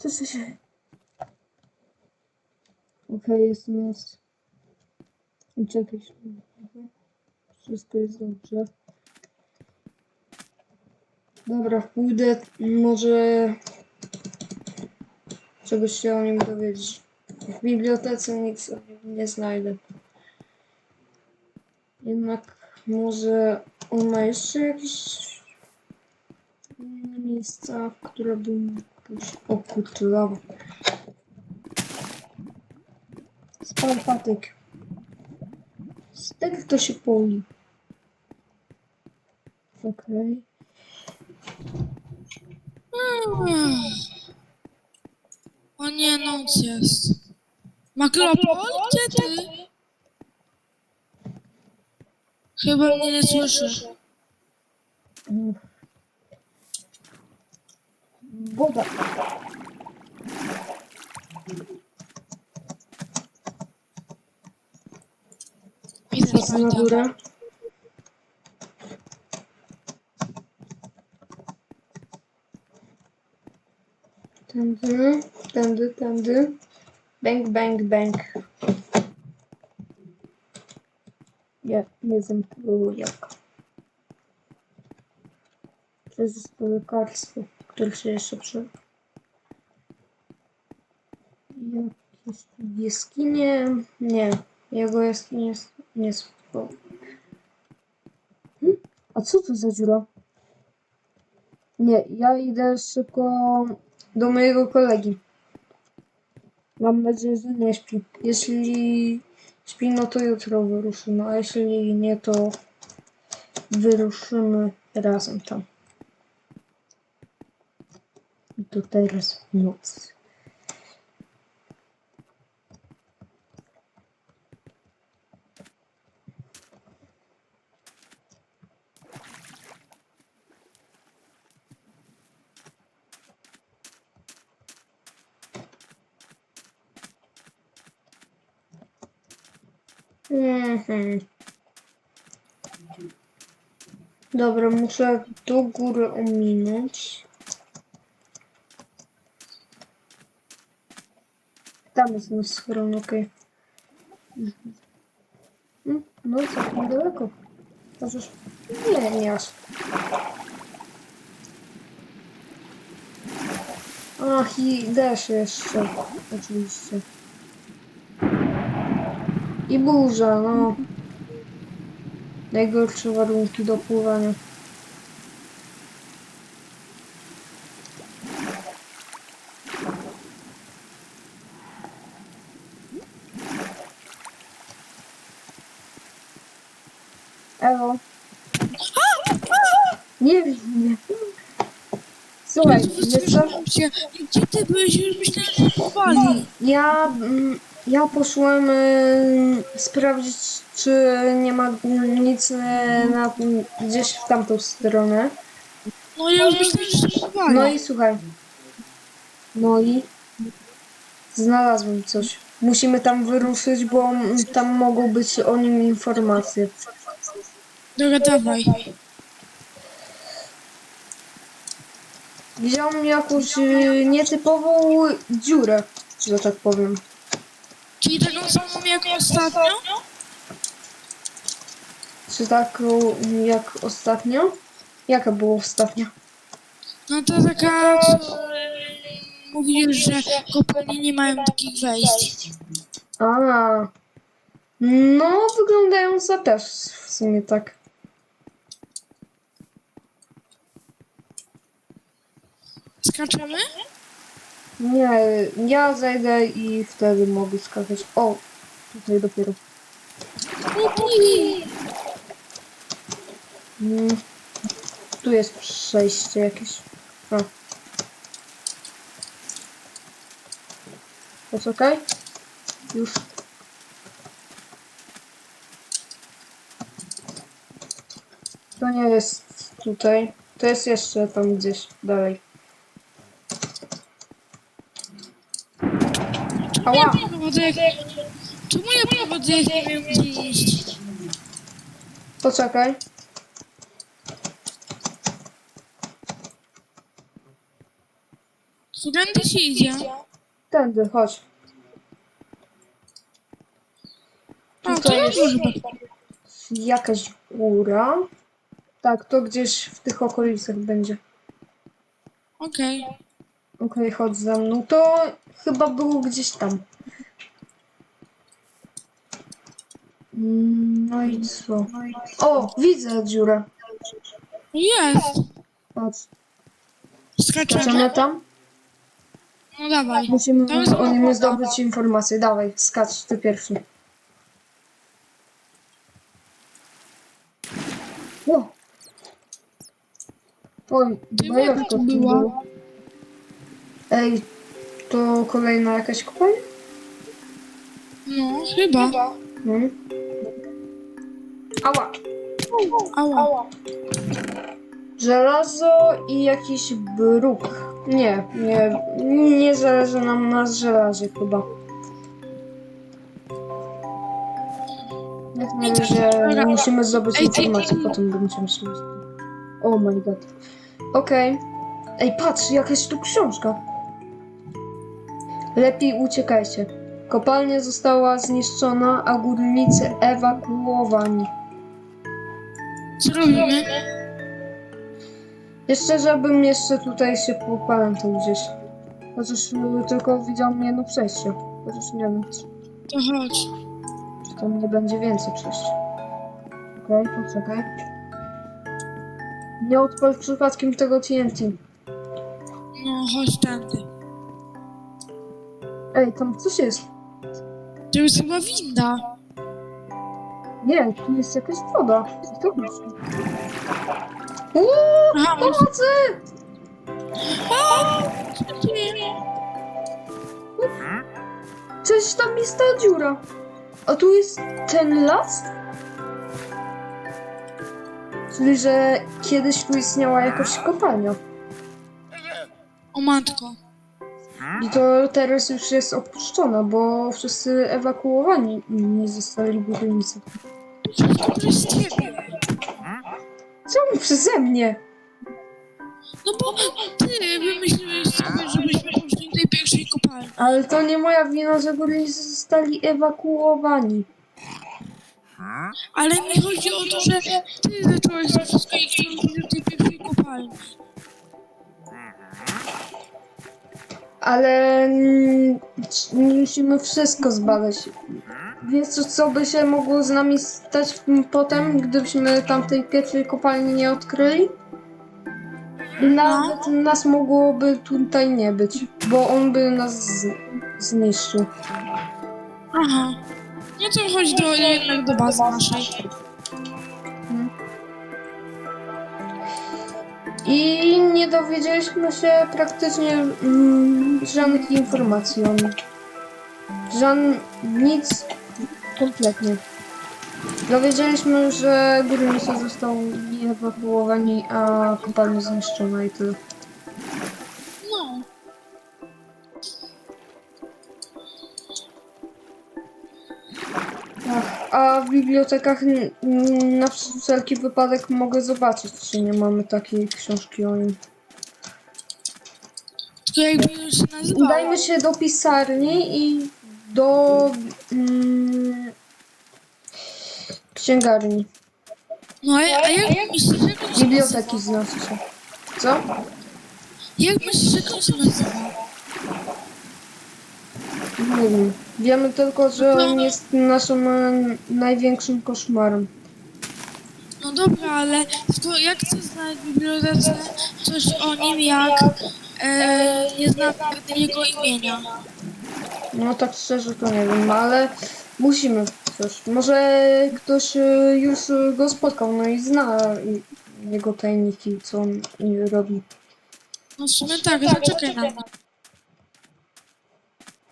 Co się dzieje? Okej, jest nas. Czekaj. Wszystko jest dobrze. Dobra, pójdę. Może czegoś się o nim dowiedzieć. W bibliotece nic o nim nie znajdę. Jednak może on ma jeszcze jakieś inne miejsca, które bym jakoś okutywał. Spal patyk. Z tego to się poli. Okej. Hmm. O nie, noc jest. Gdzie ty? Chyba mnie nie słyszy. Mm. Woda. Idę Lecę na spać. górę. Tędy, tędy, tędy. Bang, bang, bang. Ja nie znam tego jabłka. To jest to lekarstwo, które się. Jakieś tu jaskinie... Nie, jego jaskinie jest... nie spoko. Hmm? A co to za dziura? Nie, ja idę szybko do mojego kolegi. Mam nadzieję, że nie śpi. Jeśli śpi, no to jutro wyruszymy, a jeśli nie, to wyruszymy razem tam. I to teraz noc. Mhm. Dobra, muszę do góry ominąć. Tam jest nasz schron, okej. Mm, No, całkiem daleko. Chociaż nie, nie aż. Ach, i deszcz jeszcze, oczywiście. I burza, no. Najgorsze warunki do pływania. Ewo. Nie wiem, nie. Słuchaj, wiesz co? Się. Gdzie ty byłeś? Już myślałem, że powali. Ja, mm, ja poszłem y, sprawdzić, czy nie ma nic y, na, gdzieś w tamtą stronę. No ja już myślałem, że się powali. No i słuchaj. No i znalazłem coś. Musimy tam wyruszyć, bo tam mogą być o nim informacje. Dobra, dawaj. Widziałem jakąś y, nietypową dziurę, że tak powiem. Czyli taką samą jak ostatnio? Czy taką jak ostatnio? Jaka była ostatnio? No to taka, co e, mówisz, że kopalnie nie mają takich wejść. A, no wyglądająca też w sumie tak. Skaczemy? Nie, ja zejdę i wtedy mogę skakać. O, tutaj dopiero. Mm, tu jest przejście jakieś. A. Poczekaj. Już. To nie jest tutaj. To jest jeszcze tam gdzieś dalej. Ała! Jak... Czemu ja jak nie wiem gdzie iść? Poczekaj. Którędy się idzie? Tędy, chodź. A, to jest jakaś góra. Tak, to gdzieś w tych okolicach będzie. Okej. Okej, chodź za mną. To chyba było gdzieś tam. Mm, No i co? O, widzę dziurę. Jest. Patrz, Skaczemy. skaczemy tam? No dawaj. Musimy To jest o nim zdobyć informacje. Dawaj, skacz ty pierwszy. O! Oj, bajorko woda tu była. było. Ej, to kolejna jakaś kopalnia? No, chyba. Hmm. Ała! Ała. Żelazo i jakiś bruk. Nie, nie, nie zależy nam na żelazie chyba. Jak na razie musimy zdobyć informacje, potem będziemy się Oh my god. Okej. Ej, patrz, jakaś tu książka. Lepiej uciekajcie. Kopalnia została zniszczona, a górnicy ewakuowani. Co robimy? Jeszcze, żebym jeszcze tutaj się popamiętał gdzieś. Chociaż y, tylko widział jedno przejście. Chociaż nie wiem, czy, To chodź. czy tam nie będzie więcej przejść. Okej, poczekaj. Nie odpal przypadkiem tego TNT. No, chodź tędy. Ej, tam coś jest. To jest chyba winda. Nie, tu jest jakaś woda. Co to jest? Uuu, Aha, może... pomocy! A? Coś tam jest ta dziura. A tu jest ten las? Czyli, że kiedyś tu istniała jakaś kopalnia. O matko. I to teraz już jest opuszczona, bo wszyscy ewakuowani nie zostali wszystko przez ciebie. Czemu przeze mnie? No bo ty wymyśliłeś sobie, żebyśmy poszli do tej pierwszej kopalni. Ale to nie moja wina, że górnicy zostali ewakuowani. Ale mi chodzi o to, że ty zacząłeś to wszystko i chciałeś do tej pierwszej kopalni. Ale musimy wszystko zbadać. Wiesz co, by się mogło z nami stać potem, gdybyśmy tamtej pierwszej kopalni nie odkryli? Nawet nas mogłoby tutaj nie być, bo on by nas zniszczył. Aha. No to chodź do, jednak do bazy naszej. I nie dowiedzieliśmy się praktycznie mm, żadnych informacji o. Żadn... nic kompletnie. Dowiedzieliśmy, że górnicy zostali ewakuowani, a kopalnia zniszczona i tyle. No. A w bibliotekach na wszelki wypadek mogę zobaczyć, czy nie mamy takiej książki o nim. Tylko jakby już się nazywało. Udajmy się do pisarni i do mm, księgarni. No a, a jak myślisz, jak on się Biblioteki nazywa? się. Co? Jak myślisz, jak on się nazywa? Nie wiem. Wiemy tylko, że on jest naszym e, największym koszmarem. No dobra, ale to jak chcę znać w bibliotece coś o nim, jak e, nie znam jego imienia? No tak szczerze to nie wiem, ale musimy coś. Może ktoś e, już go spotkał, no i zna jego tajniki, co on robi. No w sumie tak, zaczekaj na mnie.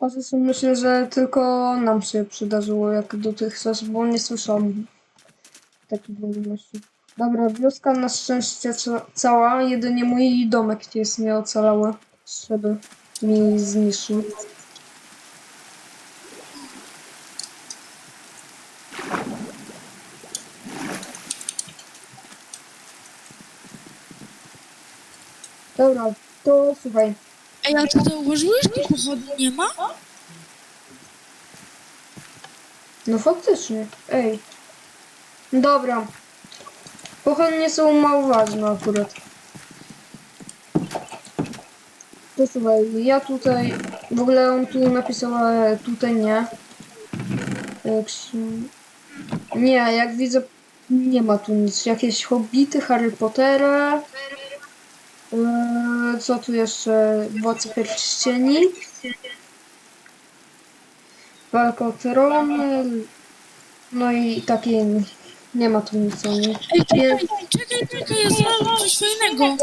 Chociaż myślę, że tylko nam się przydarzyło jak dotychczas, bo nie słyszałam takich wiadomości. Dobra, wioska na szczęście ca- cała, jedynie mój domek jest nieocalały, żeby mi zniszczył. Dobra, to słuchaj. Ej, a ty zauważyłeś, że pochodni nie ma? No faktycznie. Ej. Dobra. Pochodnie są mało ważne akurat. To słuchaj, ja tutaj... W ogóle on tu napisał, ale tutaj nie. Się... Nie, jak widzę, nie ma tu nic. Jakieś hobbity, Harry Pottera. Eee, co tu jeszcze? Władcy Pierścieni. Walka o trony. No i takie... Nie ma tu nic o. Ej, czekaj, czekaj, czekaj, ja znalazłam coś fajnego.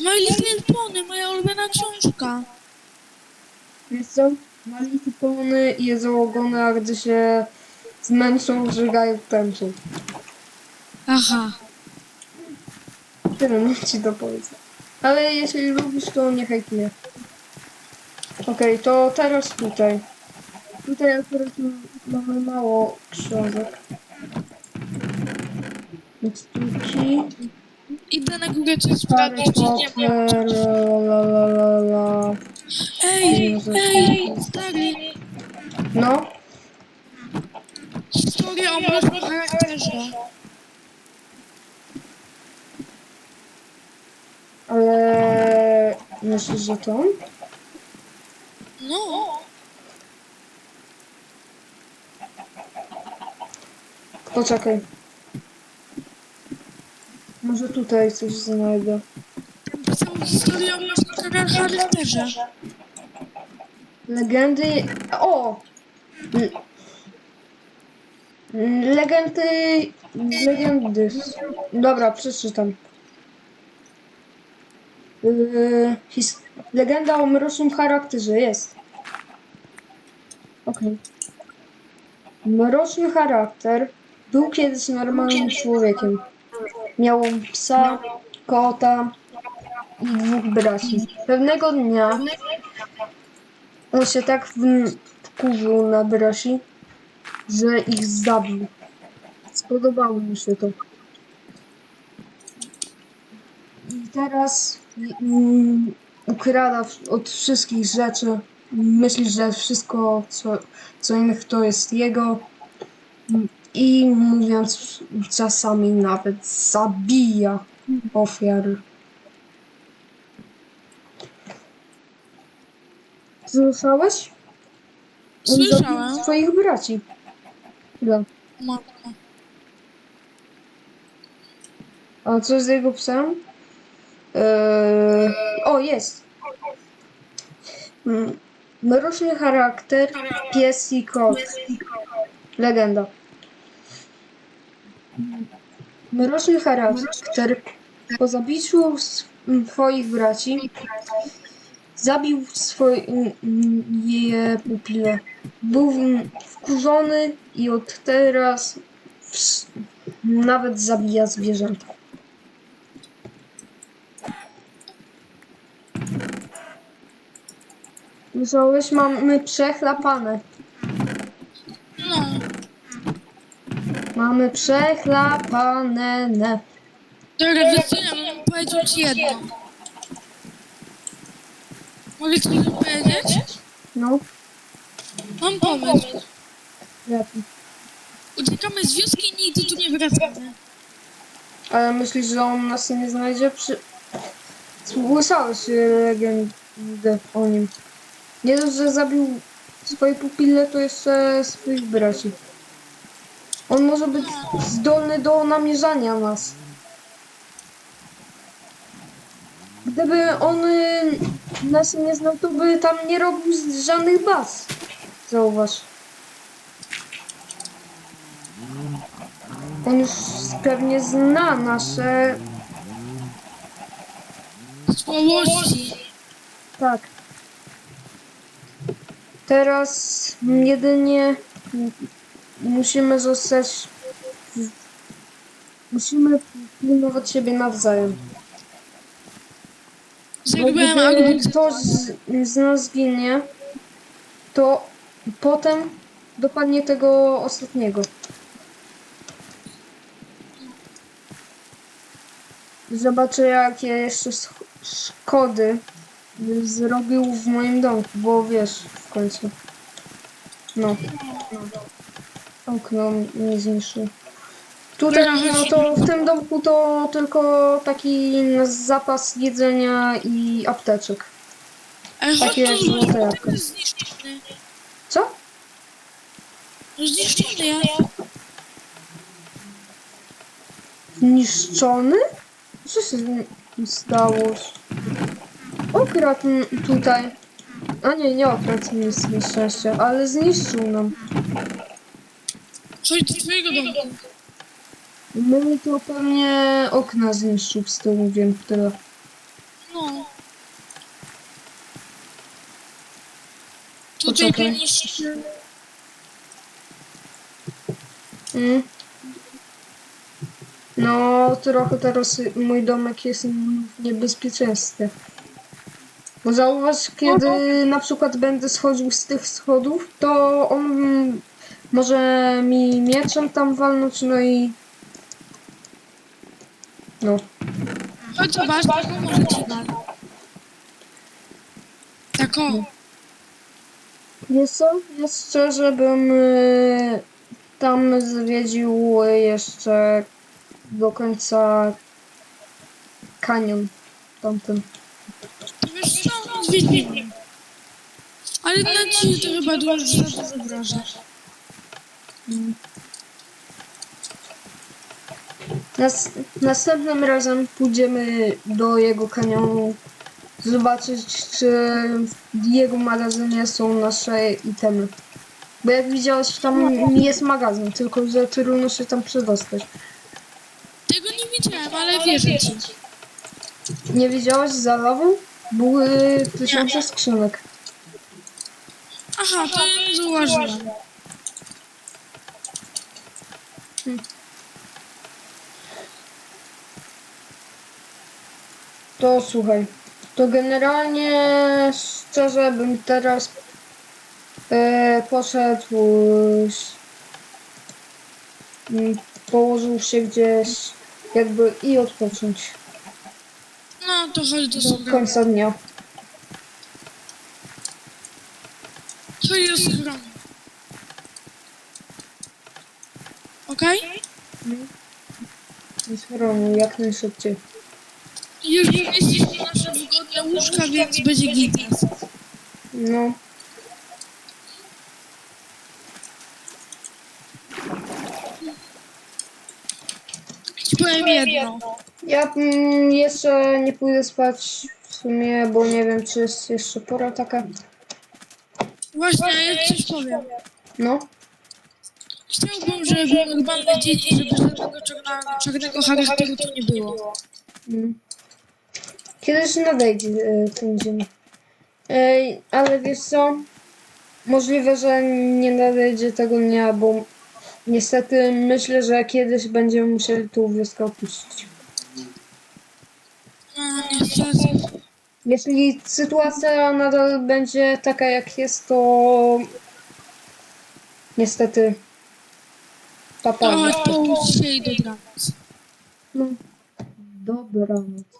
My Little Pony, moja ulubiona książka. Wiesz co? Maliki pony i jedzą ogony, a gdy się zmęczą, żygają tęczą. Aha. Tyle mam ci do powiedzenia. Ale jeśli lubisz, to nie hejtuję. Okej, to teraz tutaj. Tutaj akurat mamy mało książek. Miksturki, Idę na górę coś Harry sprawdzić, czy nie ma. Potter, la la la la. Ej, ej, stary. No, Historia o mrocznym charakterze. ale myślisz, że to? No. Poczekaj. Może tutaj coś znajdę. Pisał historię o mrocznym charakterze. Legendy. O! L- Legendy. Legendy. Dobra, przeczytam. Yy, his... Legenda o mrocznym charakterze jest. Okej. Mroczny charakter był kiedyś normalnym człowiekiem. Miał psa, kota i dwóch braci. Pewnego dnia on się tak wkurzył na braci, że ich zabił. Spodobało mu się to. I teraz mm, ukrada od wszystkich rzeczy. Myśli, że wszystko, co, co innych, to jest jego. I mówiąc czasami nawet zabija ofiary. Słyszałeś? On Słyszałam. zabił swoich braci. Matko. A co z jego psem? Eee, o, jest. Mm, Mroczny charakter, pies i kot. Legenda. Mroczny charakter po zabiciu swoich braci zabił swoje pupile. Był wkurzony i od teraz nawet zabija zwierzęta. Słyszałeś? Mamy przechlapane. No. Mamy przechlapane. Ne. Dobra, wiesz co, ja mam powiedzieć ci jedno. Mogę ci to powiedzieć? No, Mam pomysł. jaki? Uciekamy z wioski i nigdy tu nie wracamy. Ale myślisz, że on nas nie znajdzie? Przy... Słyszałeś e, legendę o nim. Nie dość, że zabił swoje pupile, to jeszcze swoich braci. On może być zdolny do namierzania nas. Gdyby on y, nas nie znał, to by tam nie robił żadnych baz. Zauważ. On już pewnie zna nasze... Słabości. Tak. Teraz jedynie musimy zostać... Musimy pilnować siebie nawzajem. Bo Zagrałem albo ktoś z, z nas zginie, to potem dopadnie tego ostatniego. Zobaczę, jakie jeszcze sch- szkody zrobił w moim domku, bo wiesz, w końcu. No. Okno mi zniszczył. Tutaj, no to w tym domku to tylko taki zapas jedzenia i apteczek. Ale chodź Takie tu, złote zobacz, jabłko. ten jest zniszczony. Co? Zniszczony jest. Zniszczony? Co się z nim stało? Okradł m- tutaj. A nie, nie okradł nic na szczęście, ale zniszczył nam. Chodź do twojego domku. No i to pewnie okna zniszczył z tyłu, wiem tyle. No. Tutaj Poczekaj. niszczy. Mm. No, trochę teraz mój domek jest w niebezpieczeństwie. Bo zauważ, kiedy na przykład będę schodził z tych schodów, to on może mi mieczem tam walnąć, no i... No. Chodź zobacz, taką może ci dać. Tak o. Wiesz co? Ja szczerze bym y, tam zwiedził jeszcze do końca kanion tamten. To wiesz co. Ale na ci to chyba dużo za dużo groży. Nas, następnym razem pójdziemy do jego kanionu zobaczyć, czy w jego magazynie są nasze itemy. Bo jak widziałeś, tam jest magazyn, tylko że trudno się tam przedostać. Tego nie widziałem, ale wierzę ci. Nie widziałeś za lawą? Były tysiące skrzynek. Aha, to nie zauważyłem. To słuchaj, to generalnie szczerze bym teraz e, poszedł, m, położył się gdzieś jakby i odpocząć No to chodź do do końca dnia. Chodź do schronu. Okej? I schronu jak najszybciej. Już jesteśmy nasze wygodne łóżka, więc będzie gitas. No, Ci powiem jedno. ja mm, jeszcze nie pójdę spać w sumie, bo nie wiem czy jest jeszcze pora taka. Właśnie, ja coś powiem. No, Chciałbym, żeby normalne dzieci, żeby żadnego czarna- czarnego charakteru tu nie było. Mm. Kiedyś nadejdzie e, ten dzień. Ej, ale wiesz co? Możliwe, że nie nadejdzie tego dnia, bo niestety myślę, że kiedyś będziemy musieli tą wioskę opuścić. No, niestety. Jeśli sytuacja nadal będzie taka jak jest, to niestety papa. To chodź, połóż się i dobranoc. No, dobranoc.